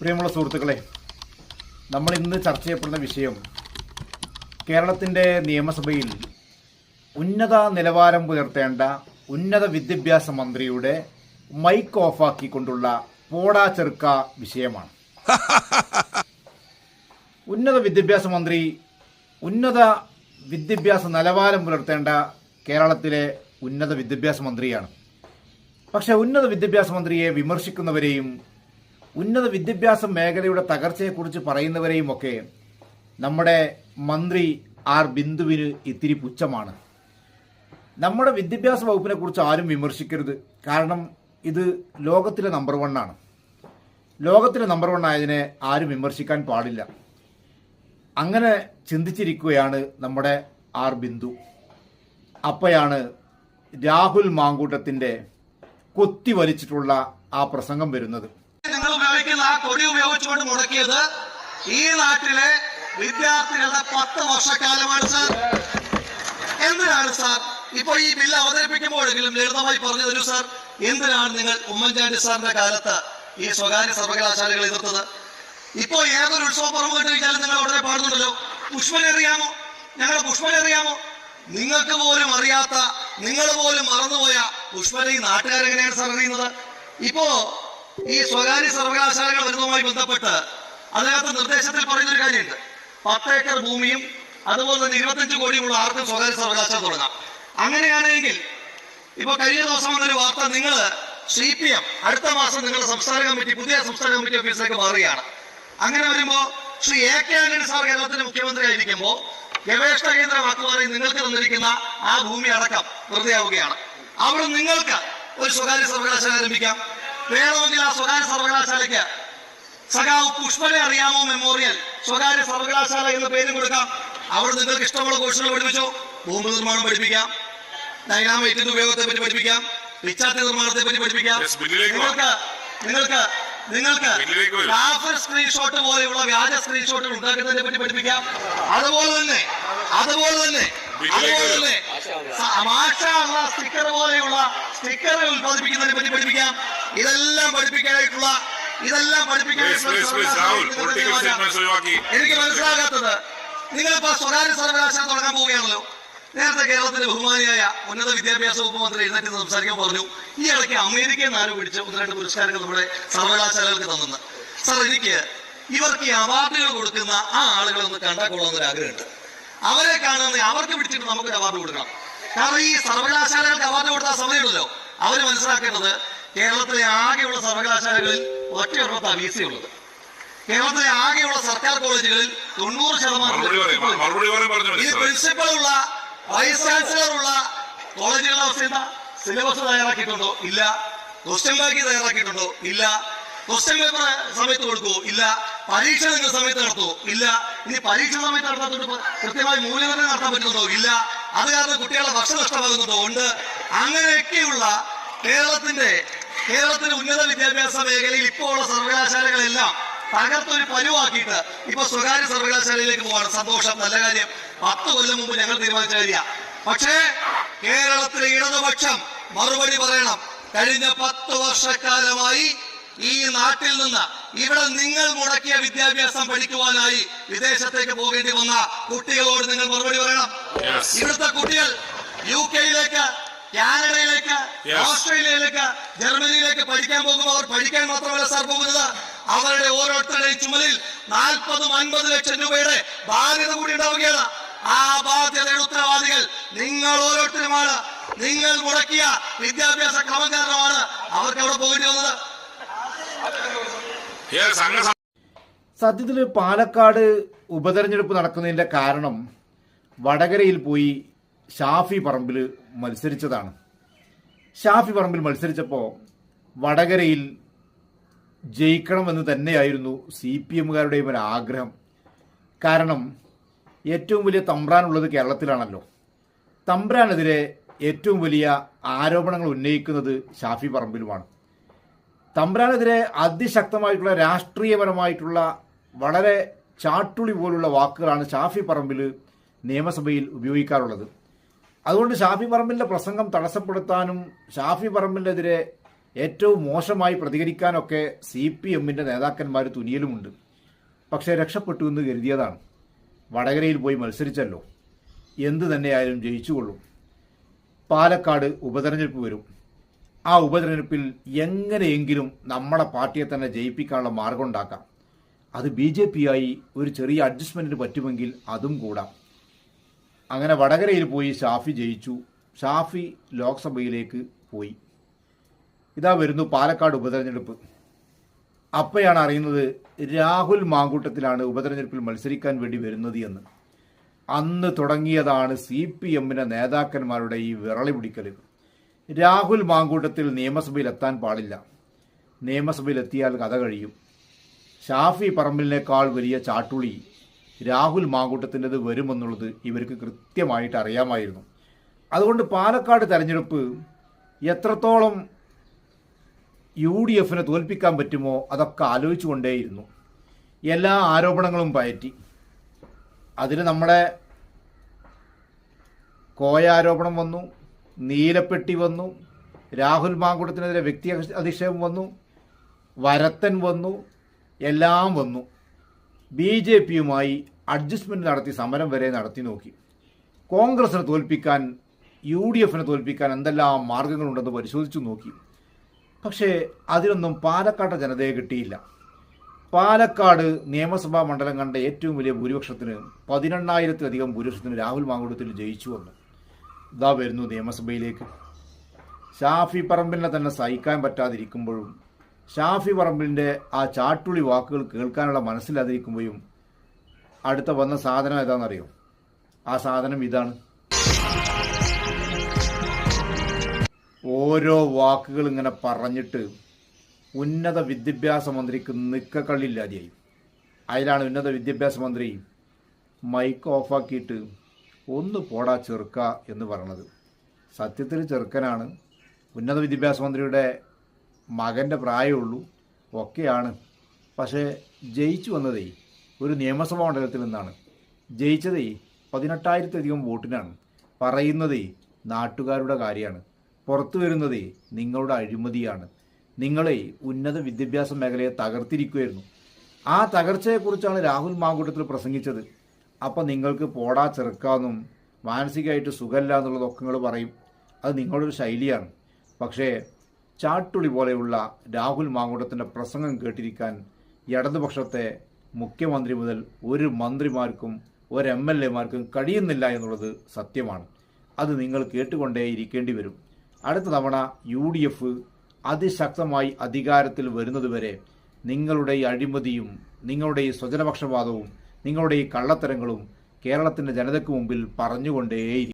പ്രിയമുള്ള സുഹൃത്തുക്കളെ നമ്മൾ ഇന്ന് ചർച്ച ചെയ്യപ്പെടുന്ന വിഷയം കേരളത്തിന്റെ നിയമസഭയിൽ ഉന്നത നിലവാരം പുലർത്തേണ്ട ഉന്നത വിദ്യാഭ്യാസ മന്ത്രിയുടെ മൈക്ക് ഓഫാക്കിക്കൊണ്ടുള്ള പോടാ ചെറുക്ക വിഷയമാണ്. ഉന്നത വിദ്യാഭ്യാസ മന്ത്രി ഉന്നത വിദ്യാഭ്യാസ നിലവാരം പുലർത്തേണ്ട കേരളത്തിലെ ഉന്നത വിദ്യാഭ്യാസ മന്ത്രിയാണ്. പക്ഷെ ഉന്നത വിദ്യാഭ്യാസ മന്ത്രിയെ വിമർശിക്കുന്നവരെയും ഉന്നത വിദ്യാഭ്യാസ മേഖലയുടെ തകർച്ചയെക്കുറിച്ച് പറയുന്നവരെയും ഒക്കെ നമ്മുടെ മന്ത്രി ആർ ബിന്ദുവിന് ഇത്തിരി പുച്ഛമാണ്. നമ്മുടെ വിദ്യാഭ്യാസ വകുപ്പിനെ കുറിച്ച് ആരും വിമർശിക്കരുത്. കാരണം ഇത് ലോകത്തിലെ നമ്പർ വണ്ണാണ് ലോകത്തിലെ നമ്പർ വൺ ആയതിനെ ആരും വിമർശിക്കാൻ പാടില്ല. അങ്ങനെ ചിന്തിച്ചിരിക്കുകയാണ് നമ്മുടെ ആർ ബിന്ദു. അപ്പോഴാണ് രാഹുൽ മാങ്കൂട്ടത്തിന്റെ കൊത്തി വലിച്ചിട്ടുള്ള ആ പ്രസംഗം വരുന്നത്. ഉപയോഗിക്കുന്ന ആ കൊടി ഉപയോഗിച്ചുകൊണ്ട് മുടക്കിയത് ഈ നാട്ടിലെ വിദ്യാർത്ഥികളുടെ പത്ത് വർഷക്കാലമാണ് സാർ എന്തിനാണ് സാർ ഇപ്പൊ ഈ ബില്ല് അവതരിപ്പിക്കുമ്പോഴെങ്കിലും ലളിതമായി പറഞ്ഞു തരൂ സാർ എന്തിനാണ് നിങ്ങൾ ഉമ്മൻചാണ്ടി സാറിന്റെ കാലത്ത് ഈ സ്വകാര്യ സർവകലാശാലകൾ എതിർത്തത്? ഇപ്പോ ഏതൊരു ഉത്സവ പറമ്പ് കണ്ടുകഴിഞ്ഞാലും നിങ്ങൾ ഉടനെ പാടുന്നുണ്ടല്ലോ. പുഷ്പനെ അറിയാമോ? ഞങ്ങളുടെ നിങ്ങൾക്ക് പോലും അറിയാത്ത നിങ്ങൾ പോലും മറന്നുപോയ പുഷ്പനെ ഈ നാട്ടുകാരെങ്ങനെയാണ് സാർ അറിയുന്നത്? ഇപ്പോ ഈ സ്വകാര്യ സർവകലാശാലകൾ വരുന്നതുമായി ബന്ധപ്പെട്ട് അതിനകത്ത് നിർദ്ദേശത്തിൽ പറയുന്ന ഒരു കാര്യമുണ്ട്. പത്ത് ഏക്കർ ഭൂമിയും അതുപോലെ തന്നെ ഇരുപത്തഞ്ച് കോടിയുമുള്ള ആർക്കും സ്വകാര്യ സർവകലാശാല തുടങ്ങാം. അങ്ങനെയാണെങ്കിൽ ഇപ്പൊ കഴിഞ്ഞ ദിവസം വന്നൊരു വാർത്ത നിങ്ങൾ സി പി എം അടുത്ത മാസം നിങ്ങളുടെ സംസ്ഥാന കമ്മിറ്റി പുതിയ സംസ്ഥാന കമ്മിറ്റി ഓഫീസിലേക്ക് മാറുകയാണ്. അങ്ങനെ വരുമ്പോ Shri A K Antony sir കേരളത്തിന്റെ മുഖ്യമന്ത്രി ആയിരിക്കുമ്പോൾ ഗവേഷണ കേന്ദ്രം കേന്ദ്രമാക്കുവാനായി നിങ്ങൾക്ക് തന്നിരിക്കുന്ന ആ ഭൂമി അടക്കം വെറുതെ ആവുകയാണ് അവിടെ നിങ്ങൾക്ക് ഒരു സ്വകാര്യ സർവകലാശാല ആരംഭിക്കാം ആ സ്വകാര്യ സർവകലാശാലയ്ക്ക്. സഖാവ് പുഷ്പനെ അറിയാമോ മെമ്മോറിയൽ? സ്വകാര്യ സർവകലാശാല എന്ന പേരും കൊടുക്കാം. അവിടെ നിങ്ങൾക്ക് ഇഷ്ടമുള്ള കോഴ്സുകൾ പഠിപ്പിച്ചോ? ഭൂമി നിർമ്മാണം പഠിപ്പിക്കാം. ഡൈനാമൈറ്റിന്റെ ഉപയോഗത്തെ പറ്റി പഠിപ്പിക്കാം. പിച്ചാത്തി നിർമ്മാണത്തെ പറ്റി പഠിപ്പിക്കാം. നിങ്ങൾക്ക് നിങ്ങൾക്ക് നിങ്ങൾക്ക്. കാഫർ സ്ക്രീൻഷോട്ട് പോലെയുള്ള വ്യാജ സ്ക്രീൻഷോട്ട് ഉണ്ടാക്കുന്നതിനെ പറ്റി പഠിപ്പിക്കാം. അതുപോലെ തന്നെ അതുപോലെ തന്നെ അതുപോലെ തന്നെ മാഷ സ്റ്റിക്കർ പോലെയുള്ള സ്റ്റിക്കറുകൾ ഉത്പാദിപ്പിക്കുന്നതിനെ പറ്റി പഠിപ്പിക്കാം. ഇതെല്ലാം പഠിപ്പിക്കാനായിട്ടുള്ള ഇതെല്ലാം പഠിപ്പിക്കാനായിട്ടുള്ള. എനിക്ക് മനസ്സിലാകാത്തത് നിങ്ങളിപ്പോ സ്വകാര്യ സർവകലാശാല തുടങ്ങാൻ പോവുകയാണല്ലോ. നേരത്തെ കേരളത്തിലെ ബഹുമാനിയായ ഉന്നത വിദ്യാഭ്യാസ വകുപ്പ് മന്ത്രി എഴുന്നേറ്റ് സംസാരിക്കാൻ പറഞ്ഞു. ഈ ഇടയ്ക്ക് അമേരിക്കയിൽ നിന്ന് പിടിച്ച പിടിച്ച് ഒന്ന് രണ്ട് പുരസ്കാരങ്ങൾ നമ്മുടെ സർവകലാശാലകൾക്ക് തന്നെന്ന്. സാർ എനിക്ക് ഇവർക്ക് ഈ അവാർഡുകൾ കൊടുക്കുന്ന ആ ആളുകളെ ഒന്ന് കണ്ടാൽ കൊള്ളാമെന്നൊരു ആഗ്രഹമുണ്ട്. അവരെ കാണുന്ന അവർക്ക് പിടിച്ചിട്ട് നമുക്കൊരു അവാർഡ് കൊടുക്കണം. കാരണം ഈ സർവകലാശാലകൾക്ക് അവാർഡ് കൊടുത്ത സമയമുണ്ടല്ലോ അവർ മനസ്സിലാക്കേണ്ടത് കേരളത്തിലെ ആകെയുള്ള സർവകലാശാലകളിൽ ഒറ്റ ഒറ്റയൊരെണ്ണത്താ വി സി ഉള്ളത്. കേരളത്തിലെ ആകെയുള്ള സർക്കാർ കോളേജുകളിൽ തൊണ്ണൂറ് ശതമാനം പ്രിൻസിപ്പൽ ഉള്ള വൈസ് ചാൻസലർ ഉള്ള കോളേജുകളുടെ അവസ്ഥ എന്താ? സിലബസ് തയ്യാറാക്കിയിട്ടുണ്ടോ? ഇല്ല. ക്വസ്റ്റ്യൻ ബാക്കി തയ്യാറാക്കിയിട്ടുണ്ടോ? ഇല്ല. ക്വസ്റ്റ്യൻ പേപ്പർ സമയത്ത് കൊടുക്കുവോ? ഇല്ല. പരീക്ഷ നിങ്ങൾ സമയത്ത് നടത്തുവോ? ഇല്ല. ഇനി പരീക്ഷ സമയത്ത് നടത്താത്തോണ്ട് കൃത്യമായി മൂല്യനിർണയം നടത്താൻ പറ്റുന്നുണ്ടോ? ഇല്ല. അത് കാരണം കുട്ടികളുടെ ഭക്ഷണം നഷ്ടമാകുന്നുണ്ടോ ഉണ്ട്. അങ്ങനെയൊക്കെയുള്ള കേരളത്തിന്റെ കേരളത്തിന്റെ ഉന്നത വിദ്യാഭ്യാസ മേഖലയിൽ ഇപ്പോൾ ഉള്ള സർവകലാശാലകളെല്ലാം തകർത്തൊരു പരുവാക്കിയിട്ട് ഇപ്പൊ സ്വകാര്യ സർവകലാശാലയിലേക്ക് പോവാണ്. സന്തോഷം നല്ല കാര്യം. പത്ത് കൊല്ലം മുമ്പ് ഞങ്ങൾ തീരുമാനിച്ച കാര്യ പക്ഷേ കേരളത്തിലെ ഇടതുപക്ഷം മറുപടി പറയണം. കഴിഞ്ഞ പത്ത് വർഷക്കാലമായി ഈ നാട്ടിൽ നിന്ന് ഇവിടെ നിങ്ങൾ മുടക്കിയ വിദ്യാഭ്യാസം പഠിക്കുവാനായി വിദേശത്തേക്ക് പോകേണ്ടി വന്ന കുട്ടികളോട് നിങ്ങൾ മറുപടി പറയണം. ഇവിടുത്തെ കുട്ടികൾ യു കെയിലേക്ക് കാനഡയിലേക്ക്. ഓസ്ട്രേലിയയിലേക്ക് ജർമ്മനിയിലേക്ക് പഠിക്കാൻ പോകുമ്പോൾ അവർ പഠിക്കാൻ മാത്രമല്ല സാർ പോകുന്നത്. അവരുടെ ഓരോരുത്തരുടെയും ചുമലിൽ നാൽപ്പതും അൻപത് ലക്ഷം രൂപയുടെ ബാധ്യത കൂടി ഉണ്ടാവുകയാണ്. ആ ബാധ്യതയുടെ ഉത്തരവാദികൾ നിങ്ങൾ ഓരോരുത്തരുമാണ്. നിങ്ങൾ മുടക്കിയ വിദ്യാഭ്യാസ ക്രമം കാരണമാണ് അവർക്ക് അവിടെ പോകേണ്ടി വന്നത് സത്യത്തിൽ പാലക്കാട് ഉപതെരഞ്ഞെടുപ്പ് നടക്കുന്നതിന്റെ കാരണം വടകരയിൽ പോയി ഷാഫി പറമ്പിൽ മത്സരിച്ചതാണ്. ഷാഫി പറമ്പിൽ മത്സരിച്ചപ്പോൾ വടകരയിൽ ജയിക്കണമെന്ന് തന്നെയായിരുന്നു സി പി എമ്മുകാരുടെയും ഒരു ആഗ്രഹം. കാരണം ഏറ്റവും വലിയ തമ്പ്രാനുള്ളത് കേരളത്തിലാണല്ലോ. തമ്പ്രാനെതിരെ ഏറ്റവും വലിയ ആരോപണങ്ങൾ ഉന്നയിക്കുന്നത് ഷാഫി പറമ്പിലുമാണ്. തമ്പ്രാനെതിരെ അതിശക്തമായിട്ടുള്ള രാഷ്ട്രീയപരമായിട്ടുള്ള വളരെ ചാട്ടുളി പോലുള്ള വാക്കുകളാണ് ഷാഫി പറമ്പിൽ നിയമസഭയിൽ ഉപയോഗിക്കാറുള്ളത്. അതുകൊണ്ട് ഷാഫി പറമ്പിലിന്റെ പ്രസംഗം തടസ്സപ്പെടുത്താനും ഷാഫി പറമ്പിലിനെതിരെ ഏറ്റവും മോശമായി പ്രതികരിക്കാനൊക്കെ സി പി എമ്മിന്റെ നേതാക്കന്മാർ തുനിയലുമുണ്ട്. പക്ഷേ രക്ഷപ്പെട്ടു എന്ന് കരുതിയതാണ്. വടകരയിൽ പോയി മത്സരിച്ചല്ലോ. എന്തു തന്നെയായാലും ജയിച്ചുകൊള്ളും. പാലക്കാട് ഉപതെരഞ്ഞെടുപ്പ് വരും. ആ ഉപതെരഞ്ഞെടുപ്പിൽ എങ്ങനെയെങ്കിലും നമ്മളെ പാർട്ടിയെ തന്നെ ജയിപ്പിക്കാനുള്ള മാർഗം ഉണ്ടാക്കാം. അത് ബി ജെ പി ആയി ഒരു ചെറിയ അഡ്ജസ്റ്റ്മെന്റിന് പറ്റുമെങ്കിൽ അതും കൂടാം. അങ്ങനെ വടകരയിൽ പോയി ഷാഫി ജയിച്ചു. ഷാഫി ലോക്സഭയിലേക്ക് പോയി. ഇതാ വരുന്നു പാലക്കാട് ഉപതെരഞ്ഞെടുപ്പ്. അപ്പോഴാണ് അറിയുന്നത് രാഹുൽ മാങ്കൂട്ടത്തിലാണ് ഉപതെരഞ്ഞെടുപ്പിൽ മത്സരിക്കാൻ വേണ്ടി വരുന്നത് എന്ന്. അന്ന് തുടങ്ങിയതാണ് സി പി എമ്മിന്റെ നേതാക്കന്മാരുടെ ഈ വിറളി പിടിക്കൽ രാഹുൽ മാങ്കൂട്ടത്തിൽ നിയമസഭയിൽ എത്താൻ പാടില്ല. നിയമസഭയിൽ എത്തിയാൽ കഥ കഴിയും. ഷാഫി പറമ്പിലിനേക്കാൾ വലിയ ചാട്ടുളി രാഹുൽ മാങ്കൂട്ടത്തിന്റെത് വരുമെന്നുള്ളത് ഇവർക്ക് കൃത്യമായിട്ട് അറിയാമായിരുന്നു. അതുകൊണ്ട് പാലക്കാട് തെരഞ്ഞെടുപ്പ് എത്രത്തോളം യു ഡി എഫിനെ തോൽപ്പിക്കാൻ പറ്റുമോ അതൊക്കെ ആലോചിച്ചുകൊണ്ടേയിരുന്നു. എല്ലാ ആരോപണങ്ങളും പയറ്റി. അതിന് നമ്മുടെ കോയ ആരോപണം വന്നു നീലപ്പെട്ടി വന്നു രാഹുൽ മാങ്കുടത്തിനെതിരെ വ്യക്തി അധിക്ഷേപം വന്നു വരത്തൻ വന്നു എല്ലാം വന്നു. ബി ജെ പിയുമായി അഡ്ജസ്റ്റ്മെന്റ് നടത്തി സമരം വരെ നടത്തി നോക്കി. കോൺഗ്രസിനെ തോൽപ്പിക്കാൻ യു ഡി എഫിനെ തോൽപ്പിക്കാൻ എന്തെല്ലാം മാർഗങ്ങളുണ്ടെന്ന് പരിശോധിച്ചു നോക്കി. പക്ഷേ അതിനൊന്നും പാലക്കാട്ടെ ജനതയെ കിട്ടിയില്ല. പാലക്കാട് നിയമസഭാ മണ്ഡലം കണ്ട ഏറ്റവും വലിയ ഭൂരിപക്ഷത്തിന് പതിനെണ്ണായിരത്തിലധികം ഭൂരിപക്ഷത്തിന് രാഹുൽ മാങ്കുടത്തിൽ ജയിച്ചു വന്നു. ഇതാ വരുന്നു നിയമസഭയിലേക്ക്. ഷാഫി പറമ്പിലിനെ തന്നെ സഹിക്കാൻ പറ്റാതിരിക്കുമ്പോഴും ഷാഫി പറമ്പിലിന്റെ ആ ചാട്ടുളി വാക്കുകൾ കേൾക്കാനുള്ള മനസ്സിലാതിരിക്കുമ്പോഴും അടുത്ത വന്ന സാധനം ഏതാണെന്നറിയോ? ആ സാധനം ഇതാണ്. ഓരോ വാക്കുകൾ ഇങ്ങനെ പറഞ്ഞിട്ട് ഉന്നത വിദ്യാഭ്യാസ മന്ത്രിക്ക് നിക്കക്കള്ളില്ലാതെയായി. അതിലാണ് ഉന്നത വിദ്യാഭ്യാസ മന്ത്രി മൈക്ക് ഓഫാക്കിയിട്ട് ഒന്ന് പോടാ ചെറുക്ക എന്ന് പറയണത് സത്യത്തിൽ ചെറുക്കനാണ്. ഉന്നത വിദ്യാഭ്യാസ മന്ത്രിയുടെ മകന്റെ പ്രായമുള്ളൂ ഒക്കെയാണ്. പക്ഷേ ജയിച്ചു വന്നതേ ഒരു നിയമസഭാ മണ്ഡലത്തിൽ നിന്നാണ്. ജയിച്ചതേ പതിനെട്ടായിരത്തിലധികം വോട്ടിനാണ്. പറയുന്നതേ നാട്ടുകാരുടെ കാര്യമാണ്. പുറത്തു വരുന്നതേ നിങ്ങളുടെ അഴിമതിയാണ്. നിങ്ങളെ ഉന്നത വിദ്യാഭ്യാസ മേഖലയെ തകർത്തിരിക്കുമായിരുന്നു ആ തകർച്ചയെക്കുറിച്ചാണ് രാഹുൽ മാങ്കൂട്ടത്തിൽ പ്രസംഗിച്ചത്. അപ്പം നിങ്ങൾക്ക് പോടാ ചെറുക്കാന്നും മാനസികമായിട്ട് സുഖമില്ല എന്നുള്ളതൊക്കെ നിങ്ങൾ പറയും. അത് നിങ്ങളുടെ ഒരു ശൈലിയാണ്. പക്ഷേ ചാട്ടുളി പോലെയുള്ള രാഹുൽ മാങ്കൂട്ടത്തിന്റെ പ്രസംഗം കേട്ടിരിക്കാൻ ഇടതുപക്ഷത്തെ മുഖ്യമന്ത്രി മുതൽ ഒരു മന്ത്രിമാർക്കും ഒരു എം എൽ എമാർക്കും കഴിയുന്നില്ല എന്നുള്ളത് സത്യമാണ്. അത് നിങ്ങൾ കേട്ടുകൊണ്ടേ ഇരിക്കേണ്ടി വരും. അടുത്ത തവണ യു ഡി എഫ് അതിശക്തമായി അധികാരത്തിൽ വരുന്നതുവരെ നിങ്ങളുടെ ഈ അഴിമതിയും നിങ്ങളുടെ ഈ സ്വജനപക്ഷപാതവും നിങ്ങളുടെ ഈ കള്ളത്തരങ്ങളും കേരളത്തിന്റെ ജനതയ്ക്ക് മുമ്പിൽ പറഞ്ഞുകൊണ്ടേയിരിക്കും.